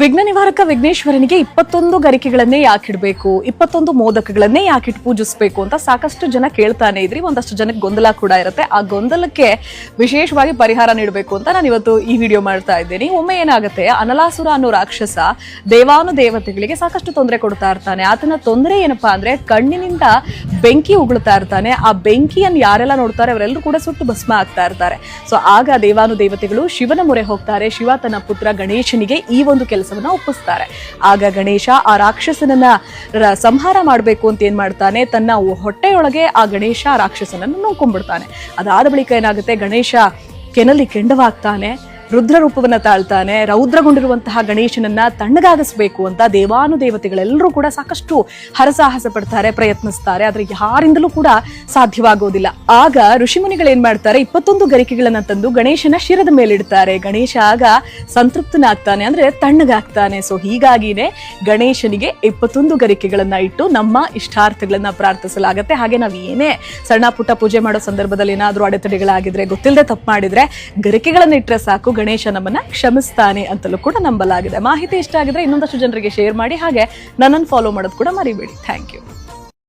ವಿಘ್ನ ನಿವಾರಕ ವಿಘ್ನೇಶ್ವರನಿಗೆ ಇಪ್ಪತ್ತೊಂದು ಗರಿಕೆಗಳನ್ನೇ ಯಾಕಿಡ್ಬೇಕು, ಇಪ್ಪತ್ತೊಂದು ಮೋದಕಗಳನ್ನೇ ಯಾಕಿಟ್ಟು ಪೂಜಿಸಬೇಕು ಅಂತ ಸಾಕಷ್ಟು ಜನ ಕೇಳ್ತಾನೆ ಇದ್ರಿ. ಒಂದಷ್ಟು ಜನಕ್ಕೆ ಗೊಂದಲ ಕೂಡ ಇರುತ್ತೆ. ಆ ಗೊಂದಲಕ್ಕೆ ವಿಶೇಷವಾಗಿ ಪರಿಹಾರ ನೀಡಬೇಕು ಅಂತ ನಾನು ಇವತ್ತು ಈ ವಿಡಿಯೋ ಮಾಡ್ತಾ ಇದ್ದೀನಿ. ಒಮ್ಮೆ ಏನಾಗುತ್ತೆ, ಅನಲಾಸುರ ಅನ್ನೋ ರಾಕ್ಷಸ ದೇವಾನು ದೇವತೆಗಳಿಗೆ ಸಾಕಷ್ಟು ತೊಂದರೆ ಕೊಡ್ತಾ ಇರ್ತಾನೆ. ಆತನ ತೊಂದರೆ ಏನಪ್ಪಾ ಅಂದ್ರೆ ಕಣ್ಣಿನಿಂದ ಬೆಂಕಿ ಉಗುಳ್ತಾ ಇರ್ತಾನೆ. ಆ ಬೆಂಕಿಯನ್ನು ಯಾರೆಲ್ಲ ನೋಡ್ತಾರೆ ಅವರೆಲ್ಲರೂ ಕೂಡ ಸುಟ್ಟು ಭಸ್ಮ ಆಗ್ತಾ ಇರ್ತಾರೆ. ಸೊ ಆಗ ದೇವಾನು ದೇವತೆಗಳು ಶಿವನ ಮೊರೆ ಹೋಗ್ತಾರೆ. ಶಿವ ತನ್ನ ಪುತ್ರ ಗಣೇಶನಿಗೆ ಈ ಒಂದು ಕೆಲಸವನ್ನ ಒಪ್ಪಿಸ್ತಾರೆ. ಆಗ ಗಣೇಶ ಆ ರಾಕ್ಷಸನನ್ನ ಸಂಹಾರ ಮಾಡಬೇಕು ಅಂತ ಏನ್ ಮಾಡ್ತಾನೆ? ತನ್ನ ಹೊಟ್ಟೆಯೊಳಗೆ ಆ ಗಣೇಶ ರಾಕ್ಷಸನನ್ನು ನೋಡ್ಕೊಂಡ್ಬಿಡ್ತಾನೆ ಅದಾದ ಬಳಿಕ ಏನಾಗುತ್ತೆ? ಗಣೇಶ ಕೆನಲ್ಲಿ ಕೆಂಡವಾಗ್ತಾನೆ. ರುದ್ರ ರೂಪವನ್ನ ತಾಳ್ತಾನೆ, ರೌದ್ರಗೊಂಡಿರುವಂತಹ ಗಣೇಶನನ್ನ ತಣ್ಣಗಾಗಿಸ್ಬೇಕು ಅಂತ ದೇವಾನು ದೇವತೆಗಳೆಲ್ಲರೂ ಕೂಡ ಸಾಕಷ್ಟು ಹರಸಾಹಸ ಪಡ್ತಾರೆ, ಪ್ರಯತ್ನಿಸ್ತಾರೆ. ಆದ್ರೆ ಯಾರಿಂದಲೂ ಕೂಡ ಸಾಧ್ಯವಾಗೋದಿಲ್ಲ. ಆಗ ಋಷಿಮುನಿಗಳು ಏನ್ ಮಾಡ್ತಾರೆ, ಇಪ್ಪತ್ತೊಂದು ಗರಿಕೆಗಳನ್ನ ತಂದು ಗಣೇಶನ ಶಿರದ ಮೇಲಿಡ್ತಾರೆ. ಗಣೇಶ ಆಗ ಸಂತೃಪ್ತನಾಗ್ತಾನೆ, ಅಂದ್ರೆ ತಣ್ಣಗಾಗ್ತಾನೆ. ಸೊ ಹೀಗಾಗಿನೇ ಗಣೇಶನಿಗೆ ಇಪ್ಪತ್ತೊಂದು ಗರಿಕೆಗಳನ್ನ ಇಟ್ಟು ನಮ್ಮ ಇಷ್ಟಾರ್ಥಗಳನ್ನ ಪ್ರಾರ್ಥಿಸಲಾಗತ್ತೆ. ಹಾಗೆ ನಾವು ಏನೇ ಸಣ್ಣ ಪುಟ್ಟ ಪೂಜೆ ಮಾಡೋ ಸಂದರ್ಭದಲ್ಲಿ ಏನಾದ್ರೂ ಅಡೆತಡೆಗಳಾಗಿದ್ರೆ ಗೊತ್ತಿಲ್ಲದೆ ತಪ್ಪು ಮಾಡಿದ್ರೆ ಗರಿಕೆಗಳನ್ನ ಇಟ್ಟರೆ ಸಾಕು. ಗಣೇಶ ನಮ್ಮನ್ನ ಕ್ಷಮಿಸ್ತಾನೆ ಅಂತಲೂ ಕೂಡ ನಂಬಲಾಗಿದೆ. ಮಾಹಿತಿ ಇಷ್ಟ ಆಗಿದ್ರೆ ಇನ್ನೊಂದಷ್ಟು ಜನರಿಗೆ ಶೇರ್ ಮಾಡಿ, ಹಾಗೆ ನನ್ನನ್ನು ಫಾಲೋ ಮಾಡೋದು ಕೂಡ ಮರಿಬೇಡಿ. Thank you